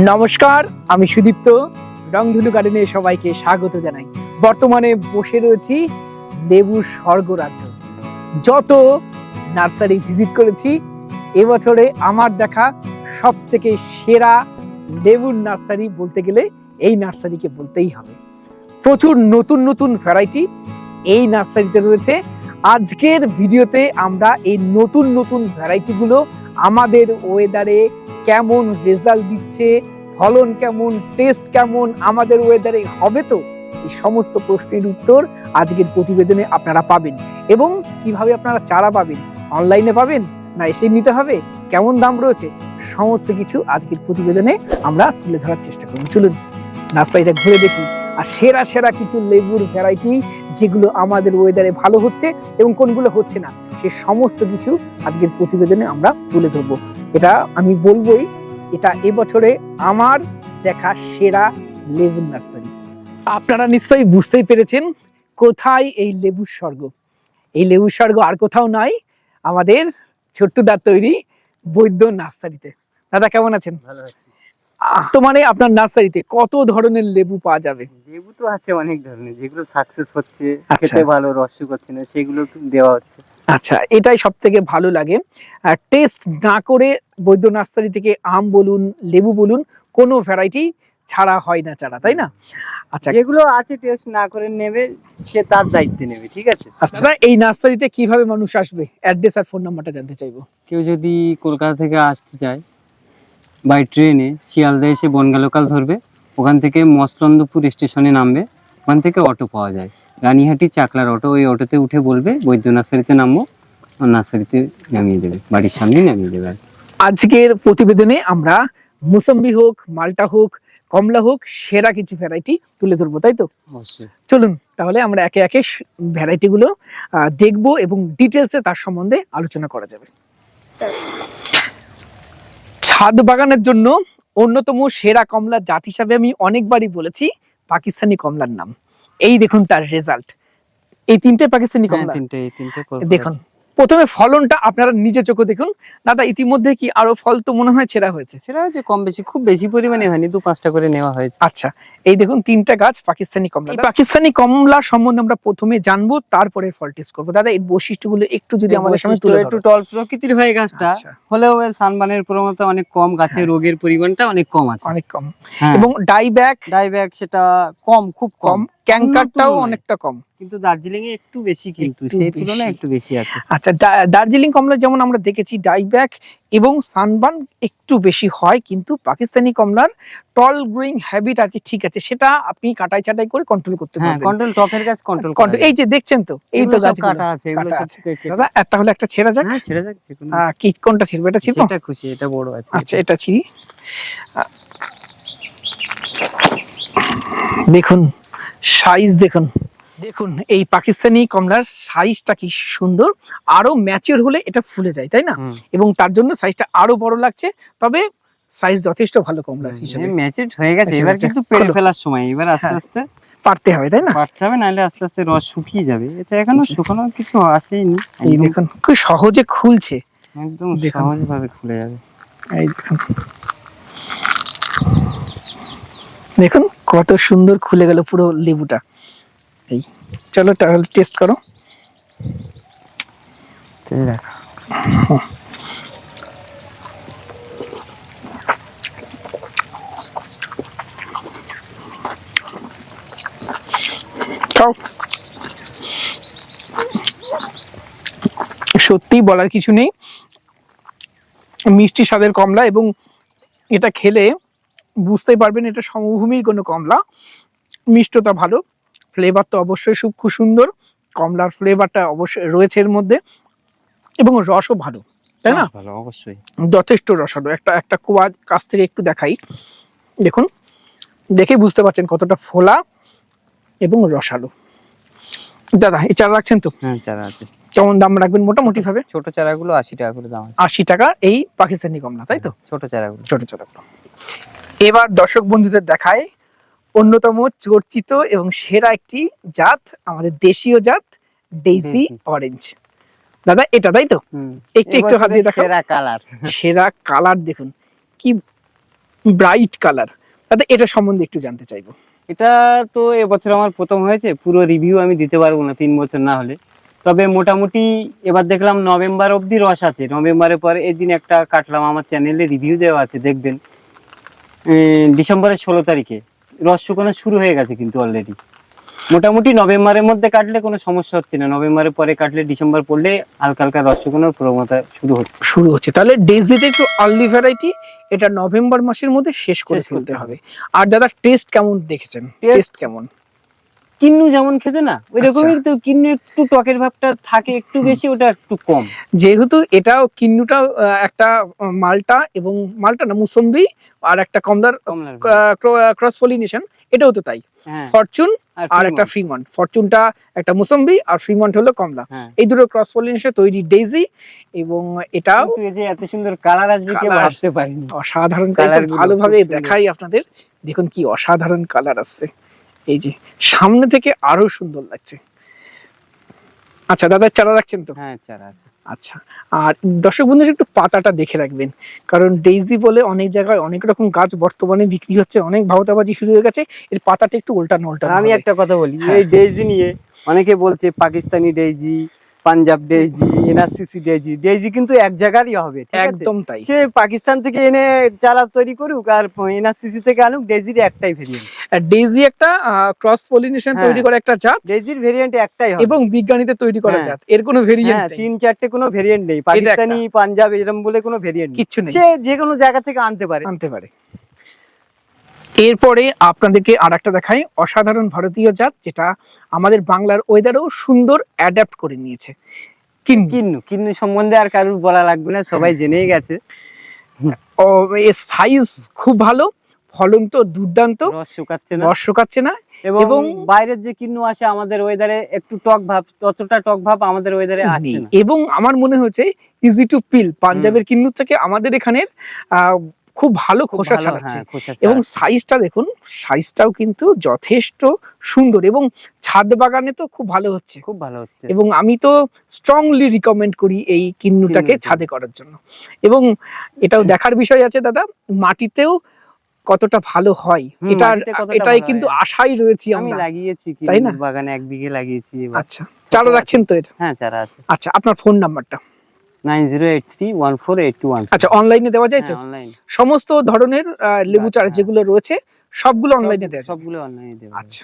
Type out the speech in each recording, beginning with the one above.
নমস্কার, আমি সুদীপ্ত। রংধনু গার্ডেনে সবাইকে স্বাগত জানাই। বর্তমানে বসে রয়েছি লেবুর স্বর্গরাজ্য। যত নার্সারি ভিজিট করেছি, এবছরে আমার দেখা সব থেকে সেরা লেবুর নার্সারি বলতে গেলে এই নার্সারিকে বলতেই হবে। প্রচুর নতুন নতুন ভ্যারাইটি এই নার্সারিতে রয়েছে। আজকের ভিডিওতে আমরা এই নতুন নতুন ভ্যারাইটিগুলো আমাদের ওয়েদারে কেমন রেজাল্ট দিচ্ছে ফলন কেমন টেস্ট কেমন, আমাদের ওয়েদারে হবে তো? এই সমস্ত প্রশ্নের উত্তর আজকের প্রতিবেদনে আপনারা পাবেন। এবং কীভাবে আপনারা চারা পাবেন? অনলাইনে পাবেন না এসে নিতে হবে? কেমন দাম রয়েছে? সমস্ত কিছু আজকের প্রতিবেদনে আমরা তুলে ধরার চেষ্টা করব। চলুন, নার্সারিটা ঘুরে দেখি। আর সেরা সেরা কিছু লেবুর ভ্যারাইটি যেগুলো আমাদের ওয়েদারে ভালো হচ্ছে এবং কোনগুলো হচ্ছে না, সে সমস্ত কিছু আজকের প্রতিবেদনে আমরা তুলে ধরবো। এটা আমি বলবোই এটা এবছরে আমার দেখা সেরা লেবুর নার্সারি। আপনারা নিশ্চয়ই বুঝতেই পেরেছেন কোথায় এই লেবুর স্বর্গ। এই লেবুর স্বর্গ আর কোথাও নাই আমাদের ছোট্টদার তৈরি বৈদ্য নার্সারিতে। দাদা কেমন আছেন? ভালো আছি। তো মানে আপনার নার্সারিতে কত ধরনের লেবু পাওয়া যাবে? লেবু তো আছে অনেক ধরনের যেগুলো সাকসেস হচ্ছে আচ্ছা। খেতে ভালো রস করছে না সেগুলো দেওয়া হচ্ছে। আচ্ছা এটাই সব থেকে ভালো লাগে। আর টেস্ট না করে বৈদ্য নার্সারি থেকে আম বলুন লেবু বলুন কোনো ভ্যারাইটি ছাড়া হয় না চারা তাই না? আচ্ছা। যেগুলো আছে টেস্ট না করে নেবে সে তার দায়িত্বে নেবে ঠিক আছে? আচ্ছা এই নার্সারিতে কীভাবে মানুষ আসবে? অ্যাড্রেস আর ফোন নাম্বারটা জানতে চাইব। কেউ যদি কলকাতা থেকে আসতে চায় বাই ট্রেনে শিয়ালদা এসে বনগা লোকাল ধরবে ওখান থেকে মসলন্দপুর স্টেশনে নামবে ওখান থেকে অটো পাওয়া যায়। রানীহাটি চাকলার অটো ওই অটোতে উঠে বলবে বৈদ্য নার্সারিতে নামবো নার্সারিতে নামিয়ে দেবে বাড়ির সামনে নামিয়ে দেবে আজকের প্রতিবেদনে আমরা মুসম্বি হোক মালটা হোক কমলা হোক সেরা কিছু ভ্যারাইটি তুলে ধরবো তাই তো? অবশ্যই। চলুন তাহলে আমরা একে একে ভ্যারাইটি গুলো দেখব এবং ডিটেলসে তার সম্বন্ধে আলোচনা করা যাবে। ছাদ বাগানের জন্য অন্যতম সেরা কমলা জাত হিসাবে আমি অনেকবারই বলেছি পাকিস্তানি কমলার নাম। এই দেখুন তার রেজাল্ট এই তিনটে পাকিস্তানি হ্যাঁ, কমলা। তিনটে এই তিনটে দেখুন প্রথমে ফলনটা আপনারা নিজে চোখে দেখুন। দাদা ইতিমধ্যে কি আরও ফল তো মনে হয় ছেঁড়া হয়েছে? সেটা হচ্ছে কম বেশি খুব বেশি পরিমাণে হয়নি দু পাঁচটা করে নেওয়া হয়েছে। আচ্ছা এই দেখুন তিনটা গাছ পাকিস্তানি কমলা। পাকিস্তানি কমলা সম্বন্ধে আমরা প্রথমে জানব তারপরে ফল টেস্ট করব। দাদা এর বৈশিষ্ট্যগুলো একটু যদি আমাদের সামনে তুলে একটু একটু টল প্রকৃতির হয়ে গাছটা আচ্ছা। হলেও সানবানের প্রবণতা অনেক কম গাছে হ্যাঁ। রোগের পরিমাণটা অনেক কম আছে। অনেক কম। হ্যাঁ, এবং ডাইব্যাক ডাইব্যাক সেটা কম খুব কম। তুলনায়। অনেকটা কম। কিন্তু দার্জিলিং এ একটু বেশি কিন্তু সেই। তুলনায় একটু বেশি আছে। আচ্ছা দার্জিলিং কমলা যেমন আমরা দেখেছি ডাইব্যাক এবং সানবার্ন একটু বেশি হয় কিন্তু পাকিস্তানি কমলার টল গ্রোয়িং হ্যাবিট আছে ঠিক আছে সেটা আপনি কাটাই ছাটাই করে কন্ট্রোল করতে হ্যাঁ পারবেন। কন্ট্রোল টপের গাছ কন্ট্রোল Control- এই যে দেখছেন তো এই তো গাছগুলো। কাটা আছে এগুলো সব দাদা তাহলে একটা ছেঁড়া যাক। হ্যাঁ ছেড়ে যাক যে কোনো কি কোনটা ছিড়বো? এটা ছিড়বো? যেটা খুশি এটা বড় আছে। আচ্ছা এটা ছিড়ি। দেখুন সাইজ দেখুন। দেখুন এই পাকিস্তানি কমলার সাইজটা কি সুন্দর। আরও ম্যাচিওর হলে এটা ফুলে যায় তাই না? এবং তার জন্য সাইজটা আরও বড় লাগছে তবে সাইজ যথেষ্ট ভালো কমলার হিসেবে। ম্যাচেড হয়ে গেছে। এবার কিন্তু খোলো। ফেলার সময়। এবার আস্তে হ্যাঁ। আস্তে পারতে হবে তাই না? পারতে হবে নাহলে আস্তে আস্তে রস শুকিয়ে যাবে। এটা এখনও আচ্ছা। শুকানো কিছু আসেনি এই দেখুন খুব সহজে খুলছে। একদম দেখুন। সহজ ভাবে খুলে যাবে। এই দেখুন। দেখুন কত সুন্দর খুলে গেল পুরো লেবুটা। এই চলো তাহলে টেস্ট করো। এই দেখো। খাও সত্যি বলার কিছু নেই। মিষ্টি স্বাদের কমলা এবং এটা খেলে বুঝতেই পারবেন এটা সমভূমির কোনো কমলা। মিষ্টতা ভালো। ফ্লেভার তো অবশ্যই খুব খুব সুন্দর। কমলার ফ্লেভারটা অবশ্যই রয়েছে এর মধ্যে। এবং রসও ভালো তাই না? ভালো অবশ্যই। যথেষ্ট রসালো একটা একটা কুয়া কাছ থেকে একটু দেখাই। দেখুন দেখে বুঝতে পারছেন কতটা ফোলা এবং রসালো দাদা এই চারা রাখছেন তো? হ্যাঁ চারা আছে। কেমন দাম রাখবেন মোটামুটি ভাবে ছোট চারাগুলো আশি টাকা করে দাম আশি টাকা এই পাকিস্তানি কমলা তাই তো? ছোট চারাগুলো। ছোট ছোট এবার দর্শক বন্ধুদের দেখায় অন্যতম চর্চিত এবং সেরা একটি জাত আমাদের দেশীয় জাত দেশি। অরেঞ্জ। দাদা এটা তাই তো? একটু একটু হাত দিয়ে দেখাও। সেরা কালার। সেরা কালার দেখুন। কি ব্রাইট কালার। দাদা এটা সম্বন্ধে একটু জানতে চাইব। এটা তো এবছর আমার প্রথম হয়েছে। পুরো রিভিউ আমি দিতে পারব না তিন বছর না হলে। তবে মোটামুটি এবার দেখলাম নভেম্বর অবধি রস আছে। নভেম্বরের পরে এদিন একটা কাটলাম। আমার চ্যানেলে রিভিউ দেওয়া আছে দেখবেন। ডিসেম্বরের ষোলো তারিখে। রস শুকানো শুরু হয়ে গেছে কিন্তু অলরেডি মোটামুটি নভেম্বরের মধ্যে কাটলে কোনো সমস্যা হচ্ছে না। নভেম্বরের পরে কাটলে ডিসেম্বর পড়লে হালকা হালকা রস শুকানোর প্রবণতা শুরু হচ্ছে। শুরু হচ্ছে। তাহলে ডেজিটে একটু আর্লি ভ্যারাইটি এটা নভেম্বর মাসের মধ্যে শেষ করে ফেলতে হবে। আর দাদা টেস্ট কেমন দেখেছেন? টেস্ট কেমন? কিন্নু যেমন খেতে না ওই আচ্ছা। রকমই তো কিন্নু একটু টকের ভাবটা থাকে একটু বেশি ওটা একটু কম। যেহেতু এটাও কিন্নুটা একটা মালটা এবং মালটা না মুসম্বি আর একটা কমলার কমলার ক্রস পলিনেশন এটাও তো তাই। হ্যাঁ। ফরচুন আর একটা ফ্রিমন্ট ফরচুনটা একটা মুসম্বি আর ফ্রিমন্ট হলো কমলা। হ্যাঁ। এই দুটো ক্রস পলিনেশন তৈরি ডেইজি এবং এটাও এই যে এত সুন্দর কালার আসবে Colour। ভাবতে পারিনি। অসাধারণ কালার ভালোভাবে দেখাই আপনাদের। দেখুন কি অসাধারণ কালার আসছে। এই যে সামনে থেকে আরও সুন্দর লাগছে। আচ্ছা দাদা চারা রাখছেন তো? হ্যাঁ চারা আছে। আচ্ছা আর দর্শক বন্ধুরা একটু পাতাটা দেখে রাখবেন। কারণ ডেইজি বলে অনেক জায়গায় অনেক রকম গাছ বর্তমানে বিক্রি হচ্ছে অনেক ভাওতাবাজি শুরু হয়ে গেছে। এর পাতাটা একটু উল্টানো উল্টানো আমি একটা কথা বলি হ্যাঁ। এই ডেইজি নিয়ে অনেকে বলছে Pakistani daisy Punjab daisy NRCC daisy daisy কিন্তু এক জায়গারই হবে একদম তাই। সে পাকিস্তান থেকে এনে চারা তৈরি করুক আর এনআরসিসি থেকে আনুক ডেইজির একটাই ভেরিয়েন্ট ডেইজি একটা ক্রস পলিনেশন হ্যাঁ। তৈরি করা একটা জাত ডেইজির ভেরিয়েন্ট একটাই হবে। এবং বিজ্ঞানীতে তৈরি করা হ্যাঁ। জাত। এর কোনো ভেরিয়েন্ট হ্যাঁ তিন চারটে কোনো ভেরিয়েন্ট নেই। পাকিস্তানি পাঞ্জাব এরকম বলে কোনো ভেরিয়েন্ট নেই। কিচ্ছু নেই। সে যে কোনো জায়গা থেকে আনতে পারে। আনতে পারে। এরপরে আপনাদেরকে আর একটা দেখাই। অসাধারণ ভারতীয় জাত যেটা আমাদের বাংলার ওয়েদারও সুন্দর অ্যাডাপ্ট করে নিয়েছে। কিন্নু। কিন্নু। সম্বন্ধে আর কারুর বলা লাগবে না সবাই জেনেই গেছে। ও, এর সাইজ খুব ভালো ফলন তো দুর্দান্ত রস শুকাচ্ছে না। রস শুকাচ্ছে না। এবং বাইরের যে কিন্নু আসে আমাদের ওয়েদারে একটু টক ভাব ততটা টক ভাব আমাদের ওয়েদারে। না। এবং আমার মনে হচ্ছে ইজি টু পিল পাঞ্জাবের কিন্নু থেকে আমাদের এখানের আহ, খুব ভালো খোসা ভালো, ছাড়াচ্ছে। হ্যাঁ, এবং সাইজটা দেখুন সাইজটাও কিন্তু যথেষ্ট সুন্দর এবং ছাদ বাগানে তো খুব ভালো হচ্ছে। খুব ভালো হচ্ছে। এবং আমি তো স্ট্রংলি রিকমেন্ড করি এই কিন্নুটাকে ছাদে করার জন্য। এবং এটাও দেখার বিষয় আছে দাদা মাটিতেও কতটা ভালো হয়। এটা এটাই কিন্তু হয়। আশাই রয়েছি আমি লাগিয়েছি তাই না? বাগানে এক বিঘে লাগিয়েছি আচ্ছা চারা রাখছেন তো এটা? হ্যাঁ চারা আছে। আচ্ছা আপনার ফোন নাম্বারটা আচ্ছা অনলাইনে দেওয়া যায় তো? সমস্ত ধরনের লেবু চারা হ্যাঁ। যেগুলো রয়েছে সবগুলো অনলাইনে দেওয়া সবগুলো অনলাইনে দেওয়া আচ্ছা।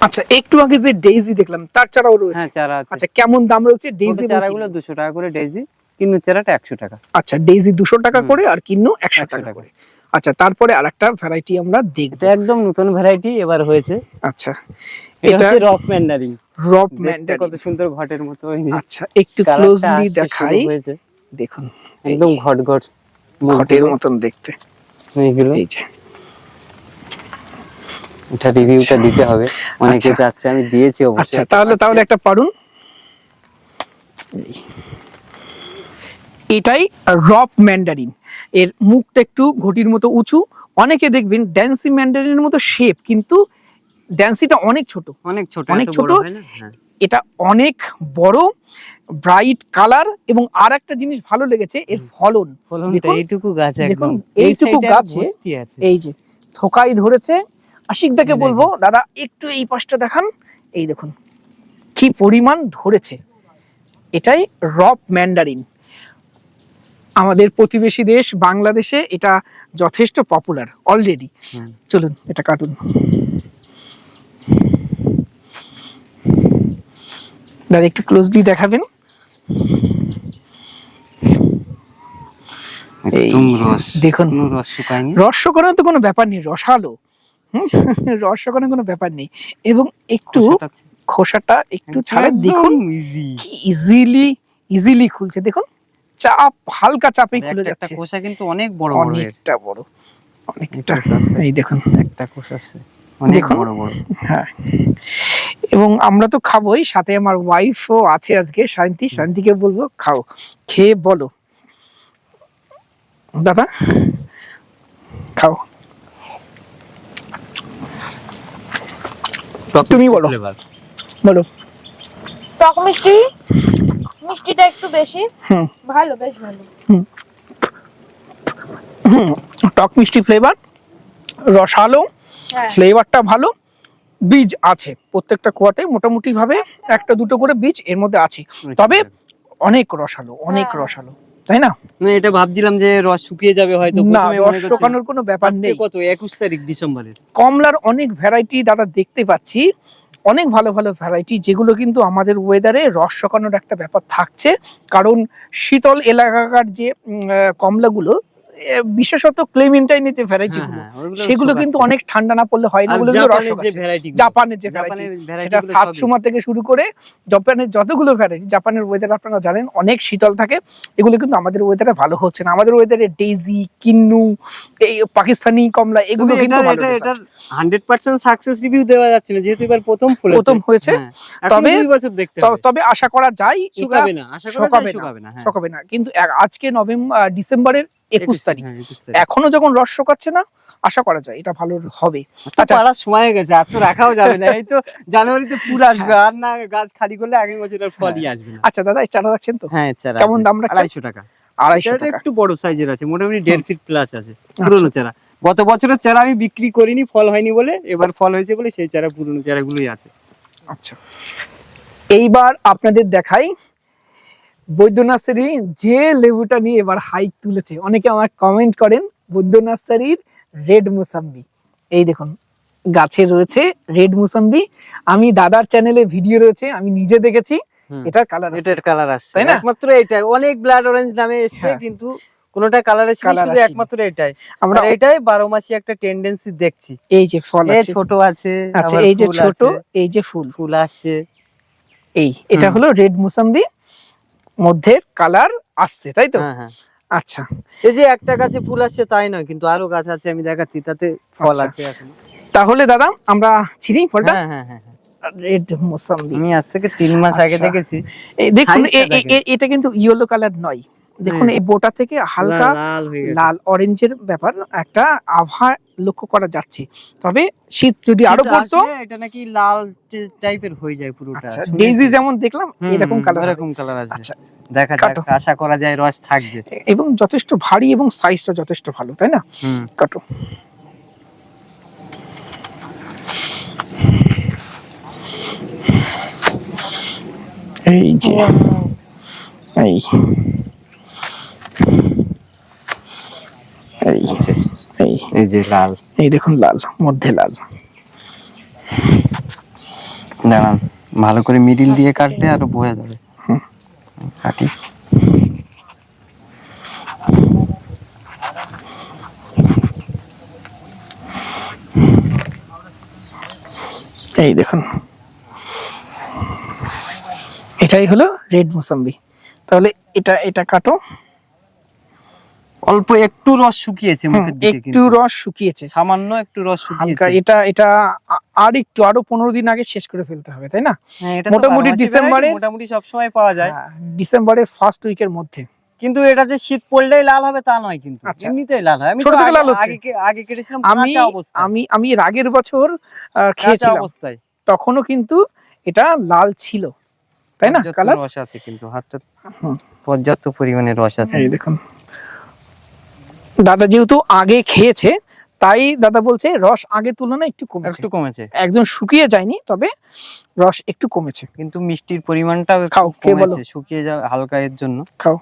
আচ্ছা একটু আগে যে ডেইজি দেখলাম তার চারাও রয়েছে। হ্যাঁ আচ্ছা কেমন দাম রয়েছে ডেইজি চারাগুলো দুশো টাকা করে ডেইজি কিন্নু চারাটা একশো টাকা। আচ্ছা ডেইজি দুশো টাকা করে আর কিন্নু একশো 100 টাকা টাকা। করে। আচ্ছা তারপরে আরেকটা ভ্যারাইটি আমরা দেখব। এটা একদম নতুন ভ্যারাইটি এবার হয়েছে। আচ্ছা এটা হচ্ছে রক ম্যান্ডারিং রব দেখতে ম্যান্ডারিন কত সুন্দর ঘটের মতো আচ্ছা একটু ক্লোজলি দেখাই। দেখুন একদম ঘট ঘট ঘটের মতন দেখতে। এইগুলো এই যে। এটা রিভিউটা দিতে হবে। অনেকে আচ্ছা। চাচ্ছে আমি দিয়েছি আচ্ছা তাহলে তাহলে একটা পারুন। এটাই রপ ম্যান্ডারিন এর মুখটা একটু ঘটির মতো উঁচু। অনেকে দেখবেন ড্যান্সি ম্যান্ডারিনের মতো শেপ কিন্তু ড্যান্সিটা অনেক ছোট। অনেক ছোট অনেক ছোট? হয়। এটা অনেক বড় ব্রাইট কালার এবং আর একটা জিনিস ভালো লেগেছে এর ফলন। ফলনটা এইটুকু গাছ একদম। এইটুকু গাছে এই যে থোকাই ধরেছে। আশিকদাকে বলব দাদা একটু এই পাশটা দেখান। এই দেখুন কি পরিমাণ ধরেছে। এটাই রপ ম্যান্ডারিন আমাদের প্রতিবেশী দেশ বাংলাদেশে এটা যথেষ্ট পপুলার অলরেডি চলুন এটা কাটুন। দাদা একটু ক্লোজলি দেখাবেন? দেখুন। কোনো রস শুকানোর তো কোনো ব্যাপার নেই রসালো। হুম, রস শুকানোর কোনো ব্যাপার নেই। এবং একটু খোসাটা একটু ছাড়া দেখুন ইজিলি ইজিলি খুলছে। দেখুন চাপ হালকা চাপেই খুলে একটা- একটা যাচ্ছে। খোসা কিন্তু অনেক বড় বড় অনেকটা বড় অনেকটা। আছে। এই দেখুন। একটা খোসা আছে। অনেক বড় বড়। হ্যাঁ। এবং আমরা তো খাবোই সাথে আমার ওয়াইফও আছে আজকে। শান্তি শান্তিকে বলব খাও। খেয়ে বলো। দাদা খাও। তুমি বলো। বলো। টক মিষ্টি? মিষ্টিটা একটু বেশি? হুম। ভালো বেশ ভালো। হুম। টক মিষ্টি ফ্লেভার রসালো হ্যাঁ। ফ্লেভারটা ভালো বীজ আছে। প্রত্যেকটা কোয়াতে মোটামুটি ভাবে একটা দুটো করে বীজ এর মধ্যে আছে। তবে অনেক রসালো অনেক হ্যাঁ। রসালো। তাই না? না এটা ভাবছিলাম যে রস শুকিয়ে যাবে হয়তো না রস শুকানোর কোনো ব্যাপার নেই। কত? একুশ তারিখ ডিসেম্বরের। কমলার অনেক ভ্যারাইটি দাদা দেখতে পাচ্ছি। অনেক ভালো ভালো ভ্যারাইটি যেগুলো কিন্তু আমাদের ওয়েদারে রস শোকানোর একটা ব্যাপার থাকছে। কারণ শীতল এলাকাকার যে কমলাগুলো বিশেষত ক্লেমেন্টাইনের যে ভ্যারাইটি হ্যাঁ, গুলো। হ্যাঁ, সেগুলো কিন্তু অনেক ঠান্ডা না পড়লে হয় না ওগুলো ভ্যারাইটি জাপানের যে ভ্যারাইটি সেটা সাত সময় থেকে শুরু করে জাপানের যতগুলো ভ্যারাইটি জাপানের ওয়েদার আপনারা জানেন অনেক শীতল থাকে। এগুলো কিন্তু আমাদের ওয়েদারে ভালো হচ্ছে না। আমাদের ওয়েদারে ডেইজি কিন্নু এই পাকিস্তানি কমলা এগুলো কিন্তু ভালো এটা result। এটার হান্ড্রেড পার্সেন্ট সাকসেস রিভিউ দেওয়া যাচ্ছে না যেহেতু এবার প্রথম ফুল প্রথম হয়েছে। তবে তবে- তবে আশা করা যায় শুকাবে না আশা করা যায়। শুকাবে না হ্যাঁ। শোকাবে না। কিন্তু আজকে নভেম্বর ডিসেম্বরের একুশ তারিখ। হ্যাঁ, 21 তারিখ। এখনও যখন রস শোকাচ্ছে না আশা করা যায় এটা ভালো হবে। আচ্ছা। সময় হয়ে গেছে আর তো রাখাও যাবে না। এই তো জানুয়ারিতে ফুল আসবে আর না গাছ খালি করলে আগামী বছর আর ফলই আসবে আচ্ছা দাদা এই চারা রাখছেন তো? হ্যাঁ চারা কেমন দাম রাখছেন আড়াইশো টাকা। আড়াইশো টাকা। আচ্ছা। একটু বড় সাইজের আছে মোটামুটি দেড় ফিট প্লাস আছে পুরনো চারা। গত বছরের চারা আমি বিক্রি করিনি ফল হয়নি বলে এবার ফল হয়েছে বলে সেই চারা পুরনো চারাগুলোই আছে। আচ্ছা। এইবার আপনাদের দেখাই বৈদ্য নার্সারি যে লেবুটা নিয়ে এবার হাইক তুলেছে অনেকে আমার কমেন্ট করেন বৈদ্য নার্সারির রেড মুসাম্বি। এই দেখুন গাছে রয়েছে রেড মুসাম্বি। আমি দাদার চ্যানেলে ভিডিও রয়েছে আমি নিজে দেখেছি এটার কালার এটার কালার আসছে তাই না? একমাত্র এটাই। অনেক ব্লাড অরেঞ্জ নামে এসছে হ্যাঁ। কিন্তু কোনোটা কালার এসে শুধু একমাত্র এটাই। আমরা এটাই বারো মাসি একটা টেন্ডেন্সি দেখছি। এই যে ফল আছে। ছোট আছে আচ্ছা এই যে ছোট এই যে ফুল। ফুল আসছে। এই এটা হলো রেড মুসাম্বি। মধ্যে কালার আসছে তাই তো? হ্যাঁ হ্যাঁ। আচ্ছা। এই যে একটা গাছে ফুল আসছে তাই নয় কিন্তু আরও গাছ আছে আমি দেখাচ্ছি তাতে ফল আচ্ছা। আছে তাহলে দাদা আমরা ছিঁড়ি ফলটা? হ্যাঁ হ্যাঁ হ্যাঁ হ্যাঁ। রেড মুসাম্বি আমি আজ থেকে তিন মাস আগে আচ্ছা। দেখেছি। দেখুন এটা কিন্তু ইয়েলো কালার নয়। দেখুন এই বোটা থেকে হালকা লাল- অরেঞ্জের ব্যাপার একটা আভা লক্ষ্য করা যাচ্ছে। তবে শীত যদি আরও পড়তো এটা নাকি লাল টাইপের হয়ে যায় পুরোটা। আচ্ছা ডেইজি যেমন দেখলাম এরকম কালার এরকম কালার আসবে। আচ্ছা দেখা যাক আশা করা যায় রস থাকবে। এবং যথেষ্ট ভারী এবং সাইজটা যথেষ্ট ভালো তাই না? কাটো। এই যে এই। এই এই। এই যে লাল। এই দেখুন লাল মধ্যে লাল। দাঁড়ান ভালো করে মিডিল দিয়ে কাটলে আরও বোঝা যাবে। কাটি। এই দেখুন। এটাই হলো রেড মোসাম্বি। তাহলে এটা এটা কাটো। অল্প একটু রস শুকিয়েছে একটু রস শুকিয়েছে। সামান্য একটু রস শুকিয়েছে। এটা এটা আর একটু আরও পনেরো দিন আগে শেষ করে ফেলতে হবে তাই না? হ্যাঁ, মোটামুটি ডিসেম্বরে- মোটামুটি সব সময় পাওয়া যায়। হ্যাঁ, ডিসেম্বরের ফার্স্ট উইকের মধ্যে। কিন্তু এটা যে শীত পড়লেই লাল হবে তা নয় কিন্তু। আচ্ছা। এমনিতেই লাল হয়। আমি ছোট থেকে লাল হচ্ছে। আগে আগে কেটেছিলাম আমি আমি আমি এর আগের বছর খেয়েছিলাম। অবস্থায়। তখনও কিন্তু এটা লাল ছিল। তাই না কালার রস আছে কিন্তু হাতটা পর্যাপ্ত পরিমাণে রস আছে। এই দেখুন। দাদা যেহেতু আগে খেয়েছে তাই দাদা বলছে রস আগের তুলনায় একটু কমেছে। একটু কমেছে। একদম শুকিয়ে যায়নি তবে রস একটু কমেছে। কিন্তু মিষ্টির পরিমাণটা খাও, খেয়ে বলো। কমেছে শুকিয়ে যাবে হালকা এর জন্য। খাও।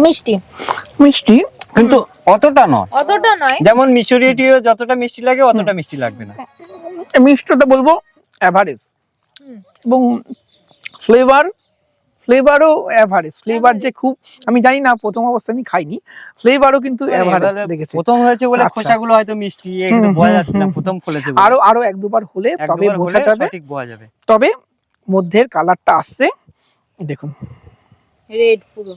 মিষ্টি। মিষ্টি কিন্তু অতটা নয়। অতটা নয়। যেমন মিশরীয় যতটা মিষ্টি লাগে অতটা মিষ্টি লাগবে না। মিষ্টিটা বলব এভারেজ। এবং ফ্লেভার ফ্লেভারও অ্যাভারেজ ফ্লেভার যে খুব আমি জানি না প্রথম অবস্থায় আমি খাইনি। ফ্লেভারও কিন্তু অ্যাভারেজ এবারে লেগেছে। প্রথম হয়েছে বলে আচ্ছা। খোসাগুলো হয়তো মিষ্টি হুম, বোঝা যাচ্ছে না প্রথম ফলেছে আরও আরও এক দুবার হলে তবে বোঝা যাবে। সঠিক বোঝা যাবে। তবে মধ্যের কালারটা আসছে। দেখুন। রেড পুরো।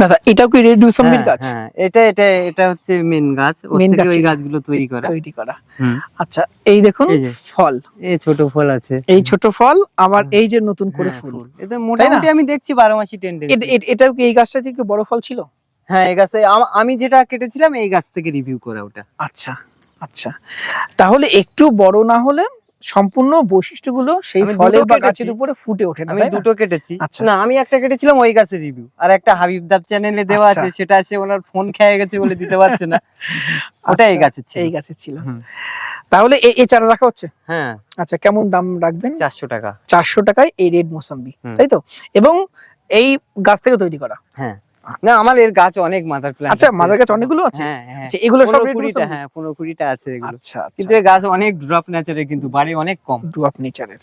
দাদা এটাও কি রেড মুসাম্বির হ্যাঁ, গাছ? হ্যাঁ, এটা এটা এটা হচ্ছে মেন গাছ। Main ওই গাছগুলো তৈরি করা। তৈরি করা। আচ্ছা এই দেখুন ফল। এই ছোট ফল আছে। এই ছোট ফল আবার এই যে নতুন করে হ্যাঁ, ফুল। এটা মোটামুটি আমি দেখছি বারো মাসি টেন্ডেন্সি এটাও কি এই গাছটা থেকে বড় ফল ছিল? হ্যাঁ এই গাছে আমি যেটা কেটেছিলাম এই গাছ থেকে রিভিউ করা ওটা। আচ্ছা আচ্ছা। তাহলে একটু বড় না হলে সম্পূর্ণ বৈশিষ্ট্যগুলো সেই ফলের বা গাছের উপরে ফুটে ওঠে না আমি দুটো কেটেছি। আচ্ছা। না আমি একটা কেটেছিলাম ওই গাছের রিভিউ আর একটা হাবিবদার চ্যানেলে দেওয়া আচ্ছা। আছে সেটা আছে ওনার ফোন খেয়ে গেছে বলে দিতে পারছে না। ওটা এই আচ্ছা, গাছের ছিল। এই গাছের ছিল। তাহলে এই চারা রাখা হচ্ছে? হ্যাঁ। আচ্ছা কেমন দাম রাখবেন? চারশো টাকা। চারশো টাকায় এই রেড মোসাম্বি তাই তো? এবং এই গাছ থেকে তৈরি করা? হ্যাঁ। না আমার এর গাছ অনেক মাদার প্ল্যান্ট আচ্ছা মাদার গাছ অনেকগুলো আছে? হ্যাঁ হ্যাঁ। আচ্ছা এগুলো সব কুড়িটা হ্যাঁ পনেরো কুড়িটা আছে এগুলো। আচ্ছা কিন্তু এর গাছ অনেক ড্রপ নেচারে কিন্তু বাড়ি অনেক কম। ডুয়াপ নেচারের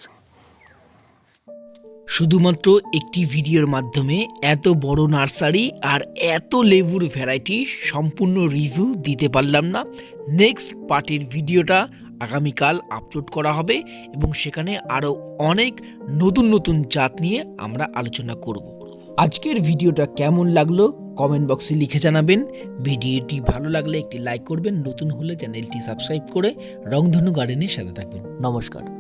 শুধুমাত্র একটি ভিডিওর মাধ্যমে এত বড় নার্সারি আর এত লেবুর ভ্যারাইটি সম্পূর্ণ রিভিউ দিতে পারলাম না। নেক্সট পার্টির ভিডিওটা আগামীকাল আপলোড করা হবে এবং সেখানে আরও অনেক নতুন নতুন জাত নিয়ে আমরা আলোচনা করব। আজকের ভিডিওটা কেমন লাগল কমেন্ট বক্সে লিখে জানাবেন। ভিডিওটি ভালো লাগলে একটি লাইক করবেন। নতুন হলে চ্যানেলটি সাবস্ক্রাইব করে রংধনু গার্ডেনের সাথে থাকবেন। নমস্কার।